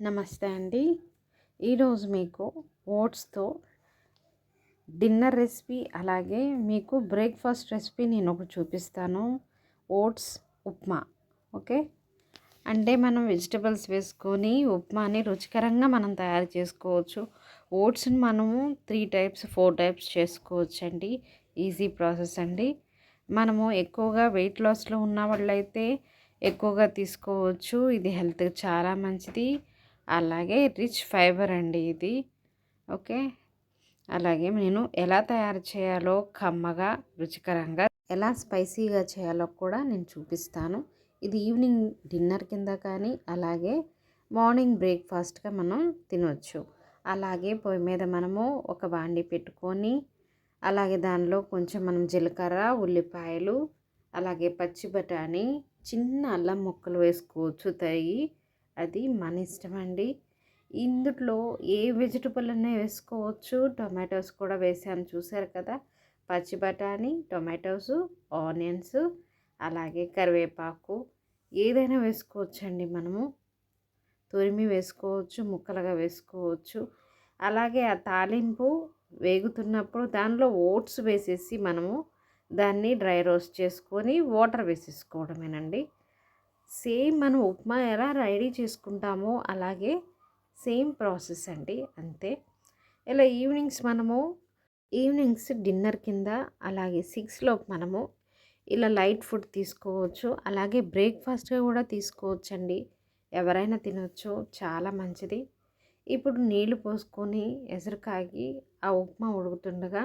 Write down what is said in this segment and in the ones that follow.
నమస్తే అండి. ఈరోజు మీకు ఓట్స్తో డిన్నర్ రెసిపీ అలాగే మీకు బ్రేక్ఫాస్ట్ రెసిపీ నేను ఒకటి చూపిస్తాను. ఓట్స్ ఉప్మా. ఓకే? అంటే మనం వెజిటబుల్స్ వేసుకొని ఉప్మాని రుచికరంగా మనం తయారు చేసుకోవచ్చు. ఓట్స్ని మనము త్రీ టైప్స్ ఫోర్ టైప్స్ చేసుకోవచ్చు అండి ఈజీ ప్రాసెస్ అండి. మనము ఎక్కువగా వెయిట్ లాస్లో ఉన్న వాళ్ళైతే ఎక్కువగా తీసుకోవచ్చు. ఇది హెల్త్కి చాలా మంచిది. అలాగే రిచ్ ఫైబర్ అండి ఇది. ఓకే? అలాగే నేను ఎలా తయారు చేయాలో కమ్మగా రుచికరంగా ఎలా స్పైసీగా చేయాలో కూడా నేను చూపిస్తాను. ఇది ఈవినింగ్ డిన్నర్ కింద కానీ అలాగే మార్నింగ్ బ్రేక్ఫాస్ట్గా మనం తినవచ్చు అలాగే పొయ్యి మీద మనము ఒక బాండి పెట్టుకొని అలాగే దానిలో కొంచెం మనం జీలకర్ర ఉల్లిపాయలు అలాగే పచ్చి బఠానీ చిన్న అల్లం ముక్కలు వేసుకోవచ్చు తరిగి అది మన ఇష్టం అండి ఇందులో ఏ వెజిటబుల్ అనే వేసుకోవచ్చు. టొమాటోస్ కూడా వేసాను చూసారు కదా? పచ్చి బఠానీ టొమాటోస్ ఆనియన్స్ అలాగే కరివేపాకు ఏదైనా వేసుకోవచ్చండి మనము. తురిమి వేసుకోవచ్చు ముక్కలుగా వేసుకోవచ్చు. అలాగే ఆ తాలింపు వేగుతున్నప్పుడు దానిలో ఓట్స్ వేసేసి మనము దాన్ని డ్రై రోస్ట్ చేసుకొని వాటర్ వేసేసుకోవడమేనండి. సేమ్ మనం ఉప్మా ఎలా రెడీ చేసుకుంటామో అలాగే సేమ్ ప్రాసెస్ అండి అంతే. ఇలా ఈవినింగ్స్ మనము ఈవినింగ్స్ డిన్నర్ కింద అలాగే సిక్స్లో మనము ఇలా లైట్ ఫుడ్ తీసుకోవచ్చు అలాగే బ్రేక్ఫాస్ట్గా కూడా తీసుకోవచ్చు అండి ఎవరైనా తినొచ్చు చాలా మంచిది. ఇప్పుడు నీళ్ళు పోసుకొని ఎసరుకాగి ఆ ఉప్మా ఉడుకుతుండగా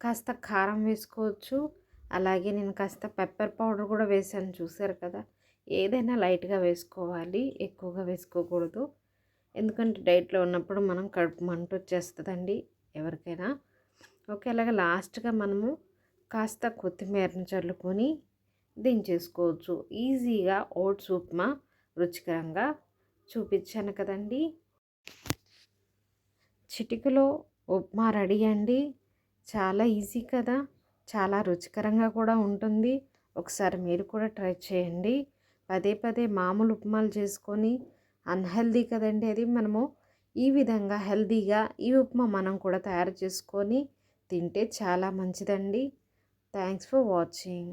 కాస్త కారం వేసుకోవచ్చు. అలాగే నేను కాస్త పెప్పర్ పౌడర్ కూడా వేసాను చూసారు కదా? ఏదైనా లైట్గా వేసుకోవాలి. ఎక్కువగా వేసుకోకూడదు. ఎందుకంటే డైట్లో ఉన్నప్పుడు మనం కడుపు మంట వచ్చేస్తుందండి ఎవరికైనా. ఓకే అలాగే లాస్ట్గా మనము కాస్త కొత్తిమీరను చల్లుకొని దించేసుకోవచ్చు. ఈజీగా ఓట్స్ ఉప్మా రుచికరంగా చూపించాను కదండి. చిటికలో ఉప్మా రెడీ అండి. చాలా ఈజీ కదా. చాలా రుచికరంగా కూడా ఉంటుంది. ఒకసారి మీరు కూడా ట్రై చేయండి. పదే పదే మామూలు ఉప్మాలు చేసుకొని అన్హెల్దీ కదండి అది. మనము ఈ విధంగా హెల్దీగా ఈ ఉప్మా మనం కూడా తయారు చేసుకొని తింటే చాలా మంచిదండి. Thanks for watching